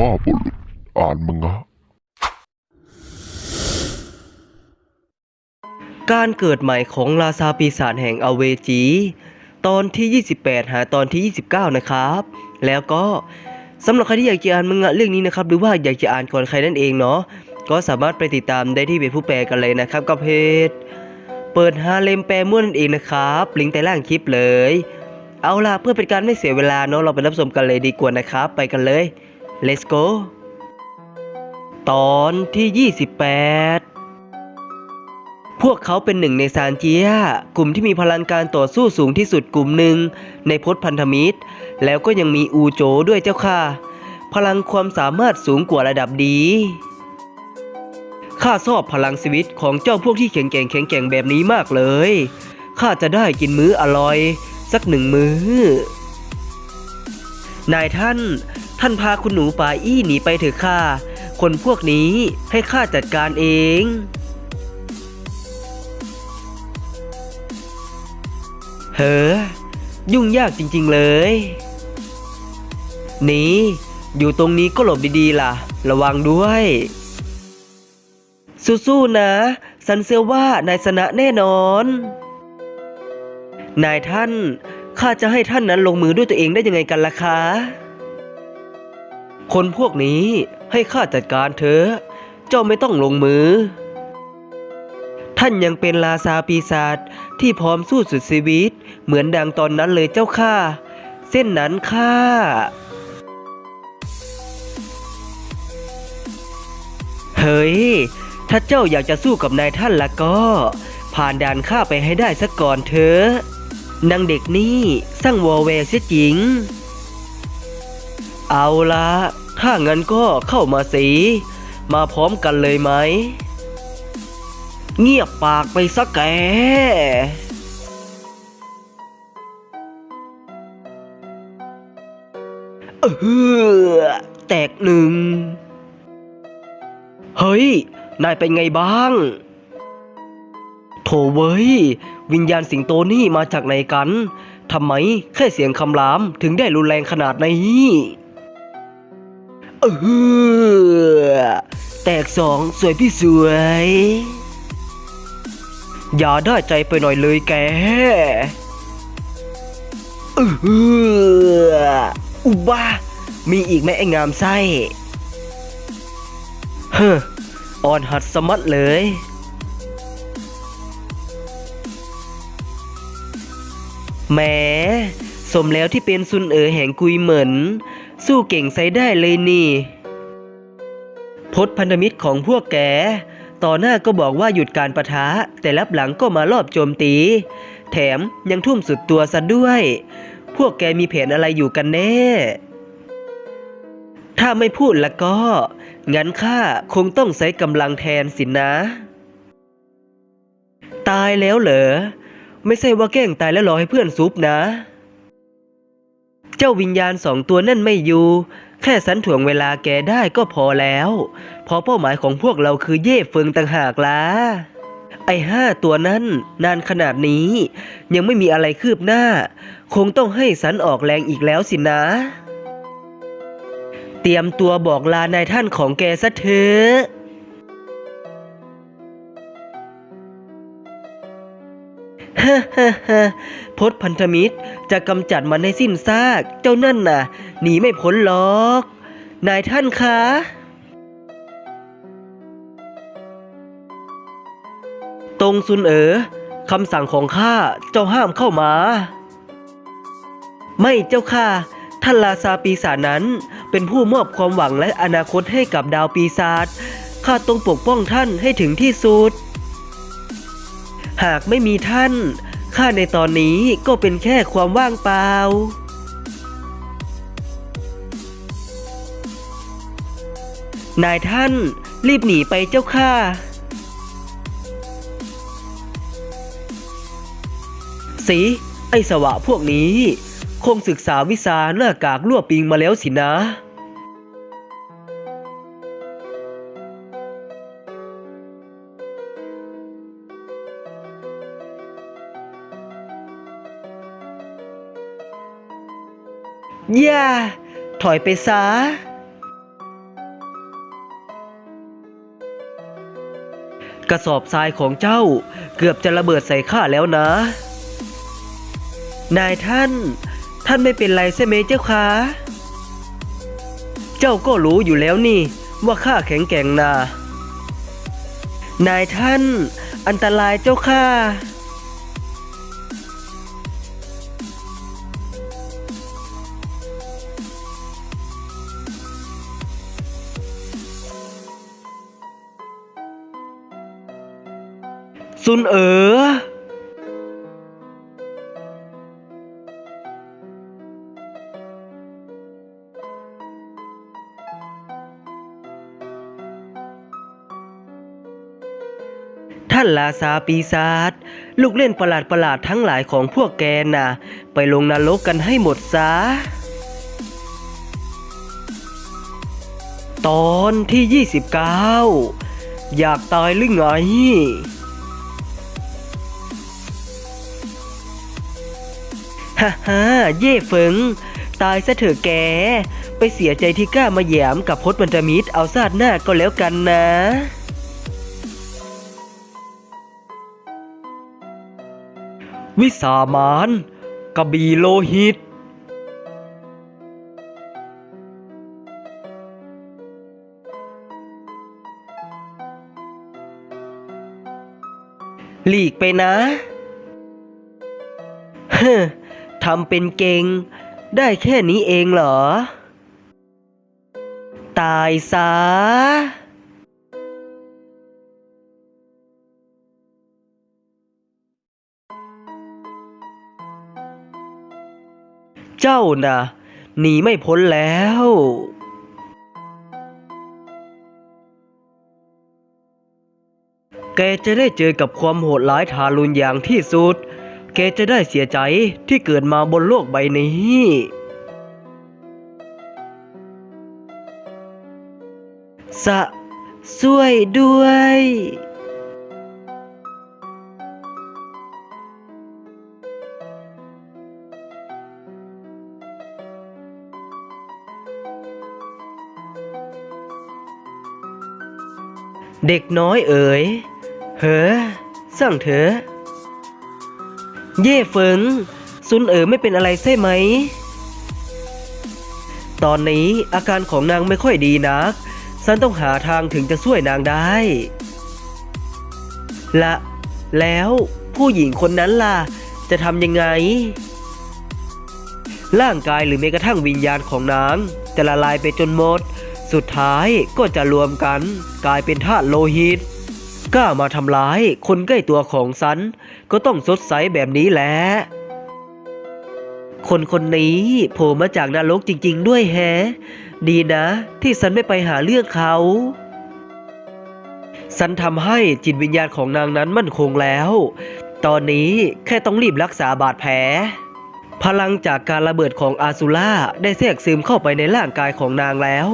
พ่อบุรุษอ่านมังะการเกิดใหม่ของราซาปีศาจแห่งอเวจี ตอนที่ 28 หาตอนที่ 29 นะครับ แล้วก็สำหรับใครที่อยากจะอ่านมังงะเรื่องนี้นะครับ หรือว่าอยากจะอ่านก่อนใครนั่นเองเนาะก็สามารถไปติดตามได้ที่เพจผู้แปลกันเลยนะครับกับเพจเปิดฮาเลมแปลม่วนนั่นเองนะครับ ลิงก์ใต้ล่างคลิปเลย เอาล่ะเพื่อเป็นการไม่เสียเวลาเนาะเราไปรับชมกันเลยดีกว่านะครับ ไปกันเลย let's go ตอนที่ 28 พวกเขาเป็นหนึ่งในซานเจีย กลุ่มที่มีพลังการต่อสู้สูงที่สุดกลุ่มหนึ่งในพจพันธมิตร แล้วก็ยังมีอูโจด้วยเจ้าค่ะ พลังความสามารถสูงกว่าระดับดีข้าชอบพลังชีวิตของเจ้าพวกที่แข็งแกร่งแข็งแกร่งแบบนี้มากเลย ข้าจะได้กินมื้ออร่อย สักหนึ่งมื้อ นายท่าน ท่านพาคุณหนูป่าอี้หนีไปเถอะค่ะ คนพวกนี้ให้ข้าจัดการเองเฮ้อยุ่งยากจริงๆเลย นี่ อยู่ตรงนี้ก็หลบดีๆล่ะ ระวังด้วย สู้ๆนะ สันเชื่อว่านายชนะแน่นอน นายท่าน ข้าจะให้ท่านนั้นลงมือด้วยตัวเองได้ยังไงกันล่ะคะ คนพวกนี้ให้ข้าจัดการเถอะ เจ้าไม่ต้องลงมือ ท่านยังเป็นราชาปีศาจที่พร้อมสู้สุดชีวิต เหมือนดังตอนนั้นเลยเจ้าค่ะเส้นนั้นค่ะเฮ้ย ถ้าเจ้าอยากจะสู้กับนายท่านละก็ ผ่านด่านข้าไปให้ได้สักก่อนเถอะนางเด็กนี่สร้างวอแวร์เสียจริง เอาละ ถ้างั้นก็เข้ามาสิมาพร้อมกันเลยไหม เงียบปากไปสักแกเออแตกหนึ่ง เฮ้ย นายเป็นไงบ้าง โถเว้ย วิญญาณสิงโตนี่มาจากไหนกัน ทำไมแค่เสียงคำรามถึงได้รุนแรงขนาดนี้ เออแตกสองสวยพี่สวย อย่าได้ใจไปหน่อยเลยแกเอออุบ้ามีอีกไหมไอ้งามไส้ เฮ้ออ่อนหัดสมัดเลยแหมสมแล้วที่เป็นซุนเอ๋อแห่งกุยเหมิน สู้เก่งใส่ได้เลยนี่พจน์พันธมิตรของพวกแก ต่อหน้าก็บอกว่าหยุดการประทะ แต่รับหลังก็มารอบโจมตี แถมยังทุ่มสุดตัวซะด้วย พวกแกมีแผนอะไรอยู่กันแน่ ถ้าไม่พูดแล้วก็ งั้นข้าคงต้องใช้กำลังแทนสินนะ ตายแล้วเหรอ ไม่ใช่ว่าแกล้งตายแล้วรอให้เพื่อนซุปนะ เจ้าวิญญาณสองตัวนั่นไม่อยู่ แค่สันถ่วงเวลาแกได้ก็พอแล้วพราะเป้าหมายของพวกเราคือเย่เฟิงต่างหากล่ะไอ้ห้าตัวนั้นนานขนาดนี้ ยังไม่มีอะไรคืบหน้า คงต้องให้สันออกแรงอีกแล้วสินะ เตรียมตัวบอกลานายท่านของแกซะเถอะ ฮ่าฮ่าฮ่าพจน์พันธมิตรจะกำจัดมันให้สิ้นซาก เจ้านั่นน่ะ หนีไม่พ้นหรอก นายท่านคะตรงซุนเอ๋อคำสั่งของข้าเจ้าห้ามเข้ามา ไม่เจ้าค่ะ ท่านลาซาปีศาจนั้น เป็นผู้มอบความหวังและอนาคตให้กับดาวปีศาจข้าต้องปกป้องท่านให้ถึงที่สุด หากไม่มีท่าน ข้าในตอนนี้ก็เป็นแค่ความว่างเปล่า นายท่านรีบหนีไปเจ้าค่ะ สี ไอสวะพวกนี้ คงศึกษาวิชาหน้ากากลวปิงมาแล้วสินะ อย่า ถอยไปซะกระสอบทรายของเจ้าเกือบจะระเบิดใส่ข้าแล้วนะ นายท่าน ท่านไม่เป็นไรใช่ไหมเจ้าคะเจ้าก็รู้อยู่แล้วนี่ว่าข้าแข็งแกร่งนานายท่าน อันตรายเจ้าค่ะ ซุนเอ๋อท่านลาซาปีศาจลูกเล่นประหลาดประหลาดทั้งหลายของพวกแกน่ะ ไปลงนรกกันให้หมดซะ ตอนที่ 29 อยากตายหรือไง ฮ่าฮ่าเย่เฟิง ตายซะเถอะแก ไปเสียใจที่กล้ามาแยมกับพจน์บันทมิตรเอาซาดหน้าก็แล้วกันนะวิสามานกระบีโลหิต หลีกไปนะ เฮ้ ทำเป็นเก่งได้แค่นี้เองเหรอ ตายซะเจ้าน่ะหนีไม่พ้นแล้ว แกจะได้เจอกับความโหดร้ายทารุณอย่างที่สุด แกจะได้เสียใจที่เกิดมาบนโลกใบนี้สะช่วยด้วย เด็กน้อยเอ๋ย เฮ้อสั่งเถอะ เย่เฟิงซุนเอ๋อไม่เป็นอะไรใช่ไหม ตอนนี้อาการของนางไม่ค่อยดีนัก ฉันต้องหาทางถึงจะช่วยนางได้ ละ แล้วผู้หญิงคนนั้นล่ะ จะทำยังไง ร่างกายหรือแม้กระทั่งวิญญาณของนาง จะละลายไปจนหมด สุดท้ายก็จะรวมกัน กลายเป็นธาตุโลหิต กล้ามาทำร้ายคนใกล้ตัวของฉัน ก็ต้องสดใสแบบนี้แหละ คนคนนี้โผล่มาจากนรกจริง ๆ ด้วยแฮะ ดีนะ ที่ฉันไม่ไปหาเรื่องเขาฉันทำให้จิตวิญญาณของนางนั้นมั่นคงแล้ว ตอนนี้แค่ต้องรีบรักษาบาดแผล พลังจากการระเบิดของอาซูล่าได้แทรกซึมเข้าไปในร่างกายของนางแล้ว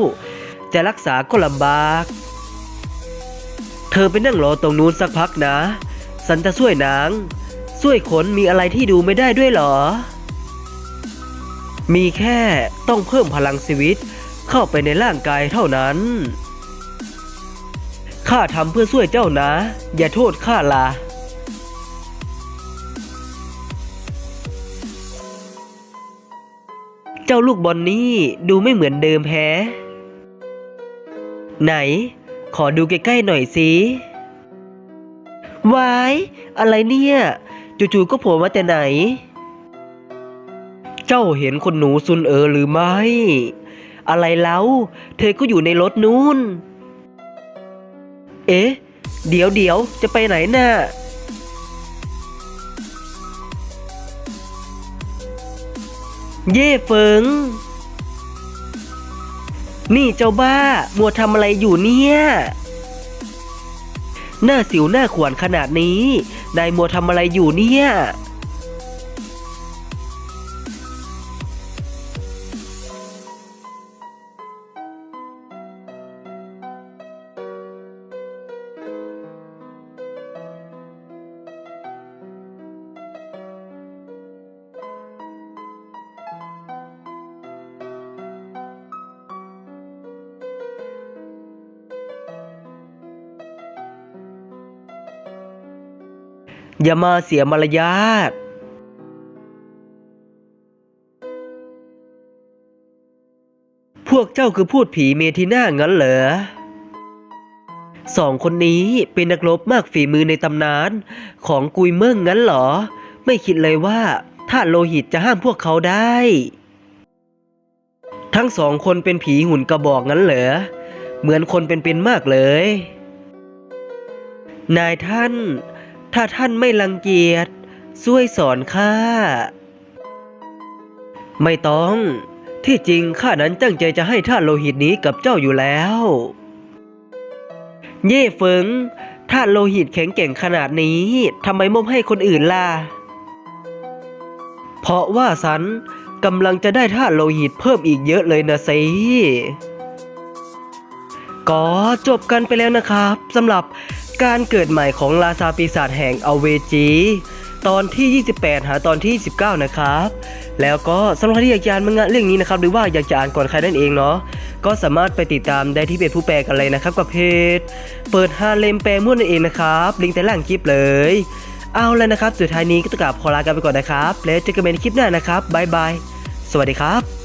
จะรักษาก็ลำบาก ธอไปนั่งรอตรงนู้นสักพักนะฉันจะช่วยนางช่วยขนมีอะไรที่ดูไม่ได้ด้วยหรอ มีแค่ต้องเพิ่มพลังชีวิตเข้าไปในร่างกายเท่านั้น ข้าทำเพื่อช่วยเจ้านะ อย่าโทษข้าละเจ้าลูกบอลนี่ดูไม่เหมือนเดิมแฮะไหน ขอดูใกล้ๆหน่อยสิวาย อะไรเนี่ย จู่ๆก็โผล่มาแต่ไหน เจ้าเห็นคนหนูซุนเออหรือไม่ อะไรแล้ว เธอก็อยู่ในรถนู้น เอ๊ะ เดี๋ยวเดี๋ยวจะไปไหนน่ะเย่เฟิง นี่เจ้าบ้า มัวทำอะไรอยู่เนี่ย หน้าสิวหน้าขวานขนาดนี้ นายมัวทำอะไรอยู่เนี่ย อย่ามาเสียมารยาทพวกเจ้าคือพูดผีเมทิน่างั้นเหรอสองคนนี้เป็นนักรบมากฝีมือในตำนาน ของกุยเมิ่งงั้นเหรอ ไม่คิดเลยว่าถ้าโลหิตจะห้ามพวกเขาได้ ทั้งสองคนเป็นผีหุ่นกระบอกงั้นเหรอ เหมือนคนเป็นๆมากเลย นายท่าน ถ้าท่านไม่รังเกียจช่วยสอนข้า ไม่ต้อง ที่จริงข้านั้นตั้งใจจะให้ท่าโลหิตนี้กับเจ้าอยู่แล้ว เย่เฟิงท่าโลหิตแข็งแกร่งขนาดนี้ทำไมมอบให้คนอื่นล่ะ เพราะว่าสันกำลังจะได้ท่าโลหิตเพิ่มอีกเยอะเลยนะสิก็จบกันไปแล้วนะครับสำหรับ การเกิดใหม่ของราซาปีศาจแห่งอเวจี ตอนที่ 28 หาตอนที่ 19 นะครับ แล้วก็สำหรับที่อยากจะอ่านมังงะเรื่องนี้นะครับ หรือว่าอยากจะอ่านก่อนใครนั่นเองเนาะก็สามารถไปติดตามได้ที่เพจผู้แปลกันเลยนะครับกับเพจ เปิดฮาเลมแปลม่วนนั่นเองนะครับ ลิงก์ใต้ล่างคลิปเลย เอาแล้วนะครับ สุดท้ายนี้ก็ต้องกราบขอลากันไปก่อนนะครับ แล้วเจอกันใหม่ในคลิปหน้านะครับบ๊ายบายสวัสดีครับ